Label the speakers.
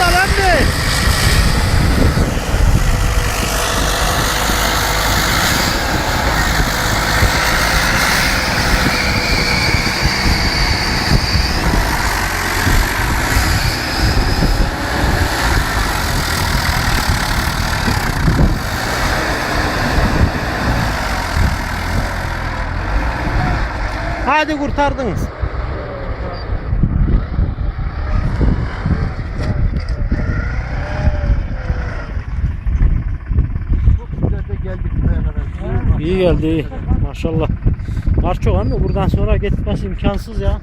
Speaker 1: burada lan be. Hadi kurtardınız. İyi geldi. Maşallah. Var çok ama buradan sonra gitmesi imkansız ya.